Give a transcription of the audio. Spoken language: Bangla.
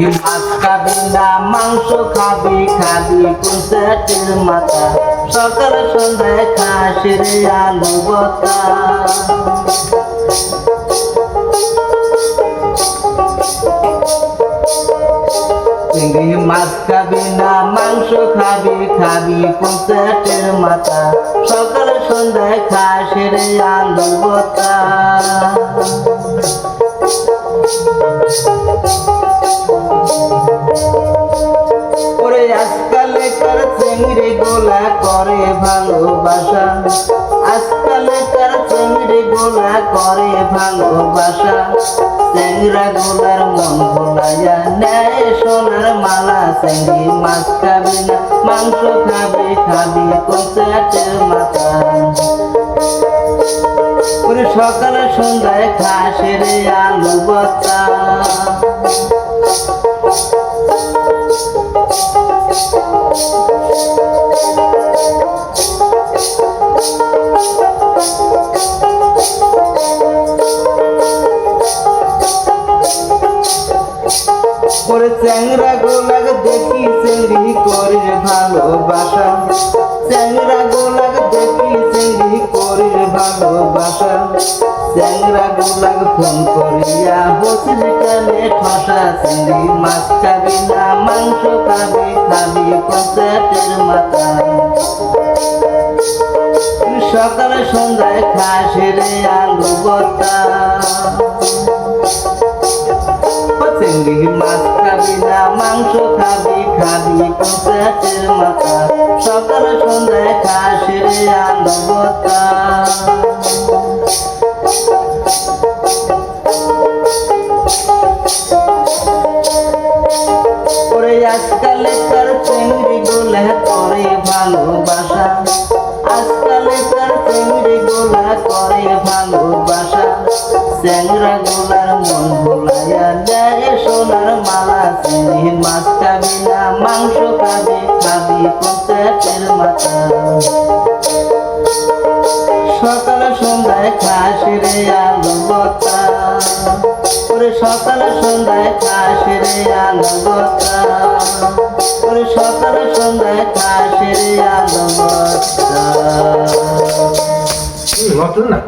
মাছ খাবি না, মাংস খাবি খাবি কোন চাটের মাথা। সকাল সন্ধ্যায় খাস রে আলু বতা। চিংড়ি মাছ খাবি না, মাংস খাবি খাবি কোন চাটের মাথা। সকাল সন্ধ্যায় খাস রে আলু বতা। গোলা করে ভালোবাসা। আজকালে কার চেংড়ি গোলা করে ভালোবাসা। চেংরা গোলার মন ভোলাইয়া নেয়, সোনার মালা চেংড়ি মাছ খাবে না, মাংস খাবি খাবি কোন চাটের মাথা। সকালে সন্ধ্যায় খাস রে আলু বত্তা ওরে চ্যাংরা গোলাগ দেখি চেংড়ি করির ভালোবাসা। চ্যাংরা গোলাগ দেখি চেংড়ি করির ভালোবাসা। চ্যাংরা গোলাগ ফোন করিয়া বসিল কালে ঠসা চিংড়ি মাছ খাবি না, মাংস খাবি খাবি পঞ্চায়েতের মাথা। সকালে সন্ধ্যায় খাস রে আলু বত্তা চিংড়ি মাছ খাবি না মাংস খাবি খাবি পঞ্চায়েতের মাথা সকালে সন্ধ্যায় খাস রে বত্তা ওরে আজকালে তার চিংড়ি গোলা করে ভালোবাসা আজকালে তার চিংড়ি গোলা করে ভালোবাসা চ্যাংরা খাবে মাছ খাবে না মাংস খাবে খাবে কনসার্টের মাথা সকাল সন্ধ্যায় খাস রে আলু বতা ওরে সকাল সন্ধ্যায় খাস রে আলু বতা ওরে সকাল সন্ধ্যায় খাস রে আলু বতা না